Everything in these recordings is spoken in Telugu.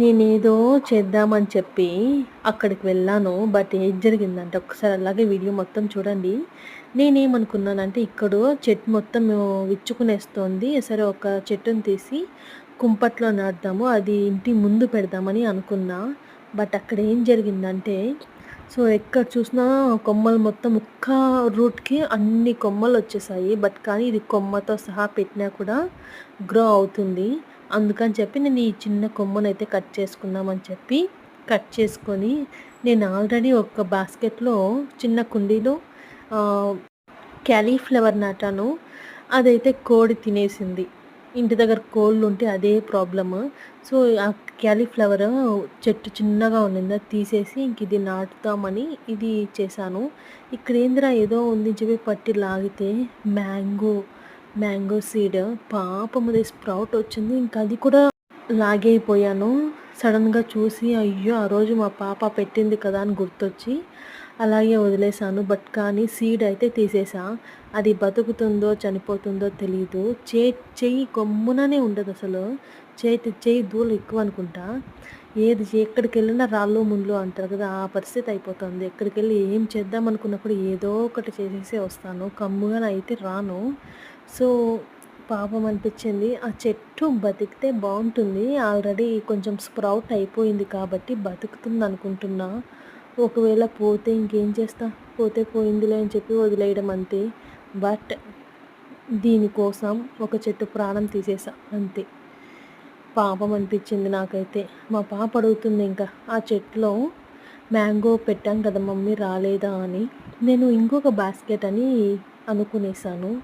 నేనేదో చేద్దామని చెప్పి అక్కడికి వెళ్ళాను. బట్ ఏది జరిగిందంటే ఒకసారి అలాగే వీడియో మొత్తం చూడండి. నేనేమనుకున్నానంటే ఇక్కడ చెట్టు మొత్తం విచ్చుకునేస్తోంది. సరే ఒక చెట్టుని తీసి కుంపట్లో నాటుదాము. అది ఇంటి ముందు పెడదామని అనుకున్నా. బట్ అక్కడ ఏం జరిగిందంటే సో ఎక్కడ చూసినా కొమ్మలు మొత్తం ఒక్క రూట్కి అన్ని కొమ్మలు వచ్చేసాయి. బట్ కానీ ఇది కొమ్మతో సహా పెట్టినా కూడా గ్రో అవుతుంది. అందుకని చెప్పి నేను ఈ చిన్న కొమ్మను అయితే కట్ చేసుకుందామని చెప్పి కట్ చేసుకొని నేను ఆల్రెడీ ఒక బాస్కెట్లో చిన్న కుండీలో క్యాలీఫ్లవర్ నాటాను. అదైతే కోడి తినేసింది. ఇంటి దగ్గర కోళ్ళు ఉంటే అదే ప్రాబ్లమ్. సో ఆ క్యాలీఫ్లవర్ చెట్టు చిన్నగా ఉన్నింది తీసేసి ఇంక ఇది నాటుతామని ఇది చేశాను. ఇక్కడ ఏందిరా ఏదో ఉంది చెప్పి పట్టి లాగితే మ్యాంగో. Mango seed. పాపం అది స్ప్రౌట్ వచ్చింది. ఇంకా అది కూడా లాగైపోయాను. సడన్గా చూసి అయ్యో ఆ రోజు మా పాప పెట్టింది కదా అని గుర్తొచ్చి అలాగే వదిలేసాను బట్ కానీ సీడ్ అయితే తీసేసా. అది బతుకుతుందో చనిపోతుందో తెలియదు చే చెయ్యి గమ్ముననే ఉండదు అసలు చేతి చేయి దూలు ఎక్కువ అనుకుంటా. ఏది ఎక్కడికి వెళ్ళినా రాళ్ళు ముండ్లు అంటారు కదా ఆ పరిస్థితి అయిపోతుంది. ఎక్కడికి వెళ్ళి ఏం చేద్దాం అనుకున్నప్పుడు ఏదో ఒకటి చేసేసి వస్తాను. కమ్ముగా అయితే రాను. సో పాపం అనిపించింది. ఆ చెట్టు బతికితే బాగుంటుంది. ఆల్రెడీ కొంచెం స్ప్రౌట్ అయిపోయింది కాబట్టి బతుకుతుంది అనుకుంటున్నా. ఒకవేళ పోతే ఇంకేం చేస్తా? పోతే పోయిందిలే అని చెప్పి వదిలేయడం అంతే. బట్ దీనికోసం ఒక చెట్టు ప్రాణం తీసేసా. అంతే. పాపం అనిపించింది నాకైతే. మా పాప అడుగుతుంది ఇంకా ఆ చెట్లో మ్యాంగో పెట్టాం కదా మమ్మీ రాలేదా? అని. నేను ఇంకొక బాస్కెట్ అని అనుకునేసాను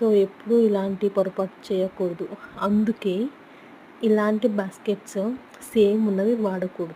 సో ఎప్పుడూ ఇలాంటి పొరపాటు చేయకూడదు. అందుకే ఇలాంటి బాస్కెట్స్ సేమ్ ఉన్నవి వాడకూడదు.